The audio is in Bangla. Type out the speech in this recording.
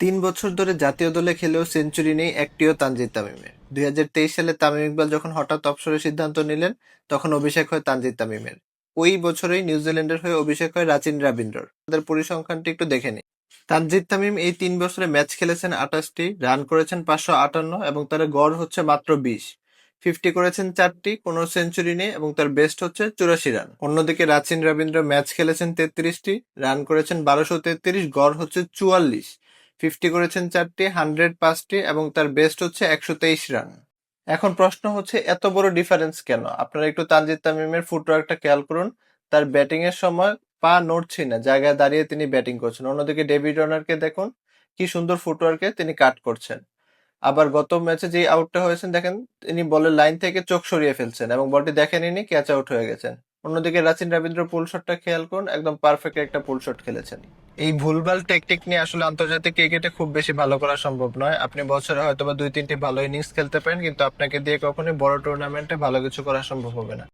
তিন বছর ধরে জাতীয় দলে খেলেও সেঞ্চুরি নেই একটিও তানজিদ তামিমের দুই সালে তামিম ইকবাল যখন হঠাৎ অবসরের সিদ্ধান্ত নিলেন, তখন অভিষেক হয় তানজিদ তামিমের। ওই বছরেই নিউজিল্যান্ডের হয়ে অভিষেক হয় রাচিন রাবীন্দ্রর। তাদের পরিসংখ্যানটি একটু দেখে নিই। তানজিদ তামিম এই তিন বছরে ম্যাচ খেলেছেন আঠাশটি, রান করেছেন পাঁচশো আটান্ন এবং তার গড় হচ্ছে মাত্র বিশ। ফিফটি করেছেন চারটি কোনো সেঞ্চুরি নেই এবং তার বেস্ট হচ্ছে চুরাশি রান। অন্যদিকে রাচিন রবীন্দ্র ম্যাচ খেলেছেন তেত্রিশটি, রান করেছেন বারোশো তেত্রিশ, গড় হচ্ছে চুয়াল্লিশ। ফিফটি করেছেন চারটি, হান্ড্রেড পাঁচটি, এবং তার বেস্ট হচ্ছে একশো তেইশ রান। এখন প্রশ্ন হচ্ছে, এত বড় ডিফারেন্স কেন? আপনারা একটু তানজিদ তামিমের ফুটওয়ার্কটা খেয়াল করুন। তার ব্যাটিং এর সময় পা নড়ছে না, জায়গায় দাঁড়িয়ে তিনি ব্যাটিং করছেন। অন্যদিকে ডেভিড রনারকে দেখুন, কি সুন্দর ফুটওয়ার্কে তিনি কাট করছেন। আবার গত ম্যাচে যে আউটটা হয়েছেন, দেখেন তিনি বলের লাইন থেকে চোখ সরিয়ে ফেলছেন এবং বলটি দেখেনি ক্যাচ আউট হয়ে গেছেন। অন্যদিকে রাচিন রবীন্দ্র পুল শটটা খেয়াল করুন, একদম পারফেক্ট একটা পুল শট খেলেছেন। এই ভুলভাল টেকটিক নিয়ে আসলে আন্তর্জাতিক ক্রিকেটে খুব বেশি ভালো করা সম্ভব নয়। আপনি বছরে হয়তো বা দুই তিনটি ভালো ইনিংস খেলতে পারেন, কিন্তু আপনাকে দিয়ে কখনোই বড় টুর্নামেন্টে ভালো কিছু করা সম্ভব হবে না।